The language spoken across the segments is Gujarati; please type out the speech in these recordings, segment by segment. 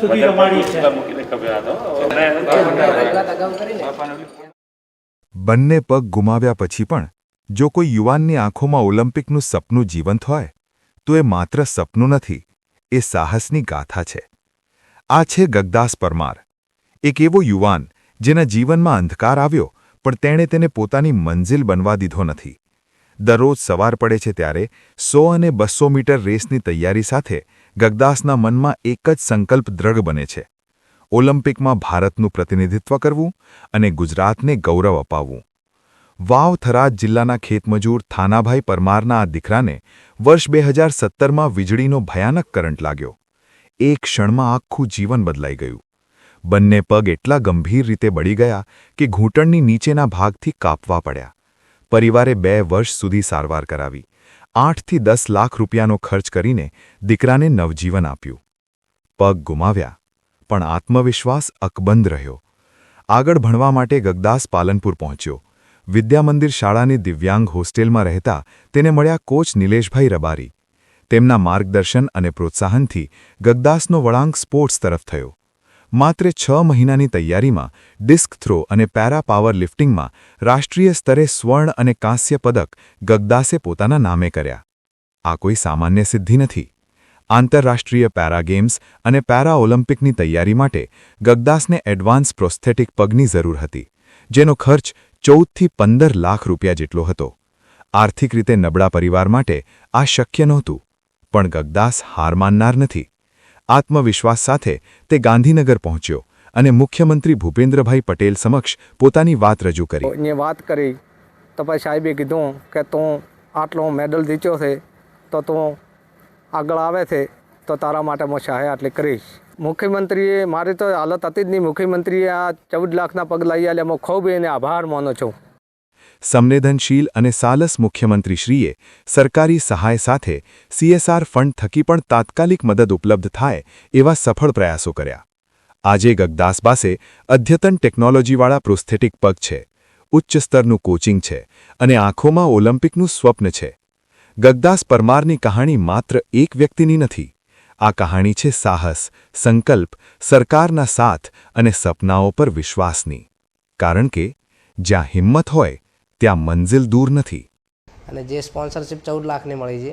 સુધી બંને પગ ગુમાવ્યા પછી પણ જો કોઈ યુવાનની આંખોમાં ઓલિમ્પિકનું સપનું જીવંત હોય તો એ માત્ર સપનું નથી એ સાહસની ગાથા છે. આ છે ગગદાસ પરમાર એક એવો યુવાન જેના જીવનમાં અંધકાર આવ્યો પણ તેણે તેને પોતાની મંજિલ બનવા દીધો નથી. દરરોજ સવાર પડે છે ત્યારે સો અને બસો મીટર રેસની તૈયારી સાથે ગગદાસના મનમાં એક જ સંકલ્પ દ્રઢ બને છે. ઓલિમ્પિકમાં ભારતનું પ્રતિનિધિત્વ કરવું અને ગુજરાતને ગૌરવ અપાવવું. વાવ થરાદ જિલ્લાના ખેતમજૂર થાનાભાઈ પરમારના આ દીકરાને વર્ષ બે હજાર સત્તરમાં વીજળીનો ભયાનક કરંટ લાગ્યો. એક ક્ષણમાં આખું જીવન બદલાઈ ગયું. બંને પગ એટલા ગંભીર રીતે બળી ગયા કે ઘૂંટણની નીચેના ભાગથી કાપવા પડ્યા. પરિવારે બે વર્ષ સુધી સારવાર કરાવી. આઠથી દસ લાખ રૂપિયાનો ખર્ચ કરીને દીકરાને નવજીવન આપ્યું. પગ ગુમાવ્યા, પણ આત્મવિશ્વાસ અકબંધ રહ્યો. આગળ ભણવા માટે ગગદાસ પાલનપુર પહોંચ્યો. વિદ્યામંદિર શાળાની દિવ્યાંગ હોસ્ટેલમાં રહેતા તેને મળ્યા કોચ નિલેશભાઈ રબારી. તેમના માર્ગદર્શન અને પ્રોત્સાહનથી ગગદાસનો વળાંક સ્પોર્ટ્સ તરફ થયો. માત્ર છ મહિનાની તૈયારીમાં ડિસ્ક થ્રો અને પેરા પાવર લિફ્ટિંગમાં રાષ્ટ્રીય સ્તરે સ્વર્ણ અને કાંસ્ય પદક ગગદાસે પોતાના નામે કર્યા. આ કોઈ સામાન્ય સિદ્ધિ નથી. આંતરરાષ્ટ્રીય પેરા ગેમ્સ અને પેરા ઓલિમ્પિકની તૈયારી માટે ગગદાસને એડવાન્સ પ્રોસ્થેટિક પગની જરૂર હતી, જેનો ખર્ચ ચૌદથી પંદર લાખ રૂપિયા જેટલો હતો. આર્થિક રીતે નબળા પરિવાર માટે આ શક્ય નહોતું, પણ ગગદાસ હાર માનનાર નથી. આત્મવિશ્વાસ સાથે તે ગાંધીનગર પહોંચ્યો અને મુખ્યમંત્રી ભૂપેન્દ્રભાઈ પટેલ સમક્ષ પોતાની વાત રજૂ કરી. એને વાત કરી તો પછી સાહેબે કીધું કે તું આટલો મેડલ જીત્યો છે તો તું આગળ આવે છે તો તારા માટે હું સહાય આટલી કરીશ. મુખ્યમંત્રીએ, મારી તો હાલત હતી જ નહીં. મુખ્યમંત્રીએ આ ચૌદ લાખના પગલાં આલ્યા. હું ખૂબ એને આભાર માનું છું. સંવેદનશીલ અને સાલસ મુખ્યમંત્રીશ્રીએ સરકારી સહાય સાથે સીએસઆર ફંડ થકી પણ તાત્કાલિક મદદ ઉપલબ્ધ થાય એવા સફળ પ્રયાસો કર્યા. આજે ગગદાસ પાસે અદ્યતન ટેકનોલોજીવાળા પ્રોસ્થેટિક પગ છે, ઉચ્ચ સ્તરનું કોચિંગ છે અને આંખોમાં ઓલિમ્પિકનું સ્વપ્ન છે. ગગદાસ પરમારની કહાણી માત્ર એક વ્યક્તિની નથી, આ કહાણી છે સાહસ, સંકલ્પ, સરકારના સાથ અને સપનાઓ પર વિશ્વાસની. કારણ કે જ્યાં હિંમત હોય ત્યાં મંઝિલ દૂર નથી. અને જે સ્પોન્સરશિપ ચૌદ લાખની મળી છે,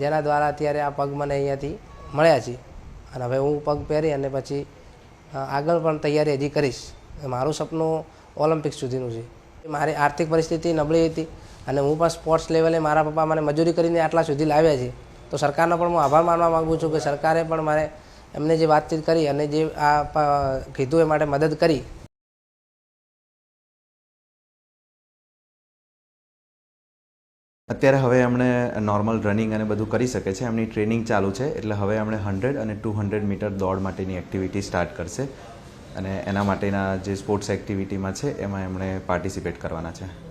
જેના દ્વારા અત્યારે આ પગ મને અહીંયાથી મળ્યા છે. અને હવે હું પગ પહેરી અને પછી આગળ પણ તૈયારી હજી કરીશ. મારું સપનું ઓલિમ્પિક સુધીનું છે. મારી આર્થિક પરિસ્થિતિ નબળી હતી અને હું પણ સ્પોર્ટ્સ લેવલે મારા પપ્પા મને મજૂરી કરીને આટલા સુધી લાવ્યા છે. તો સરકારનો પણ હું આભાર માનવા માગું છું કે સરકારે પણ મારે એમને જે વાતચીત કરી અને જે આ કીધું એ માટે મદદ કરી. અત્યારે હવે એમણે નોર્મલ રનિંગ અને બધું કરી શકે છે. એમની ટ્રેનિંગ ચાલુ છે. એટલે હવે એમણે હંડ્રેડ અને ટુ હંડ્રેડ મીટર દોડ માટેની એક્ટિવિટી સ્ટાર્ટ કરશે. અને એના માટેના જે સ્પોર્ટ્સ એક્ટિવિટીમાં છે, એમાં એમણે પાર્ટિસિપેટ કરવાના છે.